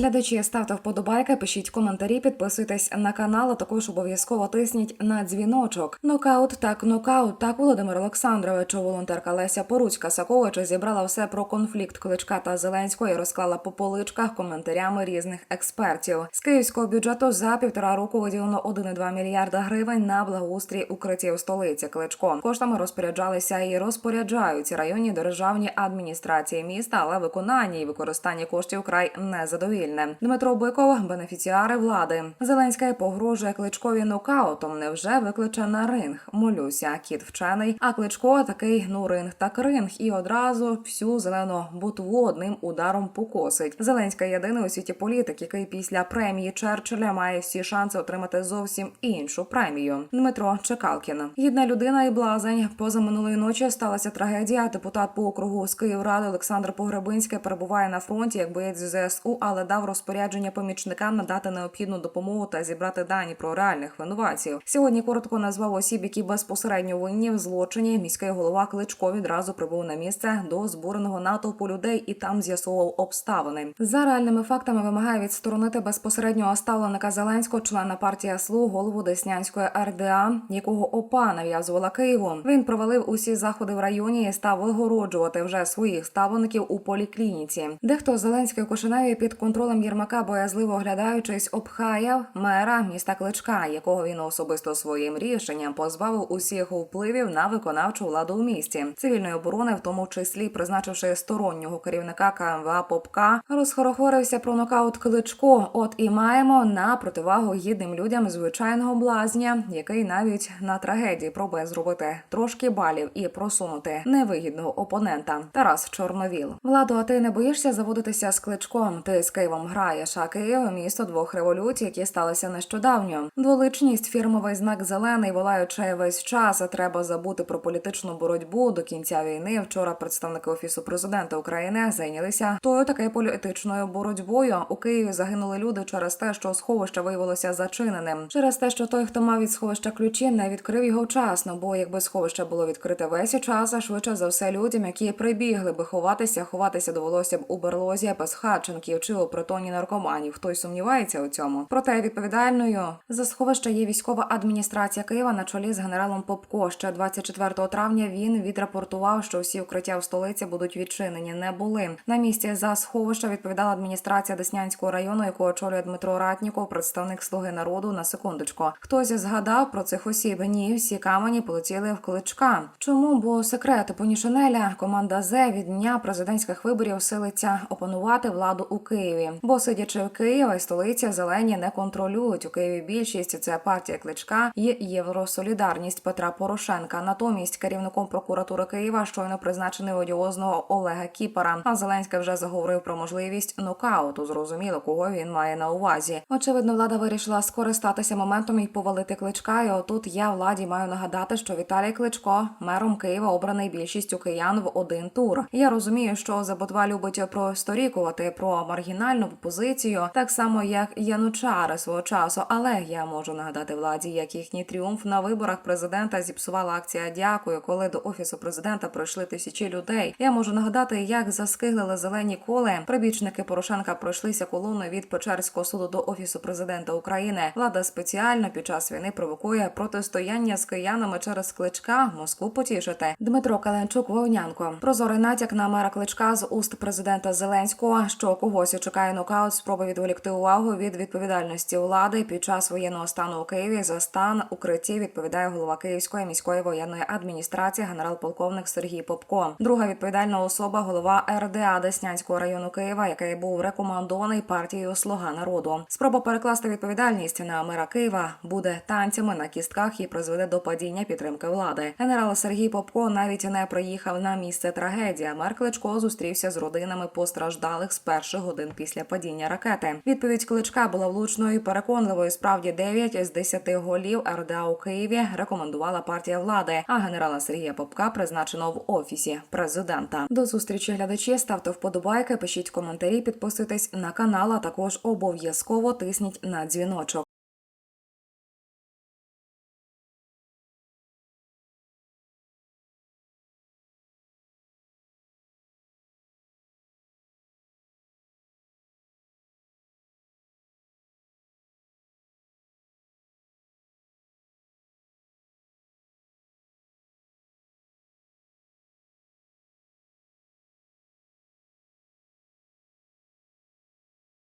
Глядачі ставте вподобайки, пишіть коментарі, підписуйтесь на канал. а Також обов'язково тисніть на дзвіночок. Нокаут так нокаут. Так Володимир Олександрович, волонтерка Леся Поруцька Сакович зібрала все про конфлікт Кличка та Зеленського і розклала по поличках коментарями різних експертів. З київського бюджету за півтора року виділено 1,2 мільярда гривень на благоустрій укриттів столиці. Кличко коштами розпоряджалися і розпоряджаються районні державні адміністрації міста, але виконання і використання коштів край незадовільне. Дмитро Биков, бенефіціари влади. Зеленська погрожує кличкові нокаутом. Невже викличе на ринг? Молюся, кіт вчений. А кличко такий ну ринг так ринг, і одразу всю зелену бутву одним ударом покосить. Зеленська єдиний у світі політик, який після премії Черчилля має всі шанси отримати зовсім іншу премію. Дмитро Чекалкін. Гідна людина і блазень. Поза минулої ночі сталася трагедія. Депутат по округу з Київради Олександр Погребинський перебуває на фронті як боєць ЗСУ, але дав розпорядження помічникам надати необхідну допомогу та зібрати дані про реальних винуватців. Сьогодні коротко назвав осіб, які безпосередньо винні в злочині. Міський голова Кличко відразу прибув на місце до збуреного натовпу людей і там з'ясовував обставини. За реальними фактами вимагає відсторонити безпосереднього ставленика Зеленського, члена партії СЛУ, голову Деснянської РДА, якого ОПА нав'язувала Києву. Він провалив усі заходи в районі і став вигороджувати вже своїх ставлеників у поліклініці. Дехто з Зеленської Кошеневі під контролем Єрмака, боязливо оглядаючись, обхаяв мера міста Кличка, якого він особисто своїм рішенням позбавив усіх впливів на виконавчу владу в місті цивільної оборони, в тому числі призначивши стороннього керівника КМВА Попка, розхорохорився про нокаут Кличко. От і маємо на противагу гідним людям звичайного блазня, який навіть на трагедії пробує зробити трошки балів і просунути невигідного опонента. Тарас Чорновіл. Владу, а ти не боїшся заводитися з кличком? Ти з Києвом граєш, а Київ місто двох революцій, які сталися нещодавньо. Дволичність, фірмовий знак зелений, волаючи весь час. Треба забути про політичну боротьбу до кінця війни. Вчора представники офісу президента України зайнялися тою таки політичною боротьбою. У Києві загинули люди через те, що сховище виявилося зачиненим. Через те, що той, хто мав від сховища ключі, не відкрив його вчасно. Бо якби сховище було відкрите весь час, а швидше за все людям, які прибігли би ховатися, ховатися довелося б у берлозі безхатченків чи у притоні наркоманів. Хтось сумнівається у цьому. Проте відповідальною за сховище є військова адміністрація Києва на чолі з генералом Попко. Ще 24 травня він відрапортував, що всі укриття в столиці будуть відчинені. Не були на місці за сховище. Відповідала адміністрація Деснянського району, яку очолює Дмитро Ратніков, представник Слуги народу. На секундочку. Хтось згадав про цих осіб. Ні, всі камені полетіли в кличка. Чому? Бо секрет Понішанеля, команда Зе від дня президентських виборів силиться опанувати владу у Києві. Бо сидячи в Києві, столиця зелені не контролюють. У Києві більшість це партія кличка і євросолідарність Петра Порошенка. Натомість керівником прокуратури Києва щойно призначений одіозного Олега Кіпера. А Зеленський вже заговорив про можливість нокауту. Зрозуміло, кого він має на увазі. Очевидно, влада вирішила скористатися моментом і повалити кличка. І отут я владі маю нагадати, що Віталій Кличко мером Києва обраний більшістю киян в один тур. Я розумію, що Заботва любить просторікувати про маргінальну позицію, так само як Янучари свого часу. Але я можу нагадати владі, як їхній тріумф на виборах президента зіпсувала акція Дякую, коли до офісу президента прийшли тисячі людей. Я можу нагадати, як заскиглили зелені коли прибічники Порошенка пройшлися колоною від Печерського суду до офісу президента України. Влада спеціально під час війни провокує протистояння з киянами через кличка Москву потішити. Дмитро Каленчук Вовнянко. Прозорий натяк на мера кличка з уст президента Зеленського, що когось чекає нокаут, спроби відволікти увагу від відповідальності влади під час воєнного стану у Києві за стан укритті відповідає голова Київської міської воєнної адміністрації генерал-полковник Сергій Попко. Друга відповідальна особа голова РДА Деснянського району Києва, який був рекомендований партією Слуга народу. Спроба перекласти відповідальність на мера Києва буде танцями на кістках і призведе до падіння підтримки влади. Генерал Сергій Попко навіть не приїхав на місце трагедії. Мер Кличко зустрівся з родинами постраждалих з перших годин після падіння ракети. Відповідь кличка була влучною і переконливою. Справді 9 з 10 голів РДА у Києві рекомендувала партія влади. А генерала Сергія Попка призначено в офісі президента. До зустрічі глядачі ставте вподобайки, пишіть коментарі, підписуйтесь на канал. а Також обов'язково тисніть на дзвіночок.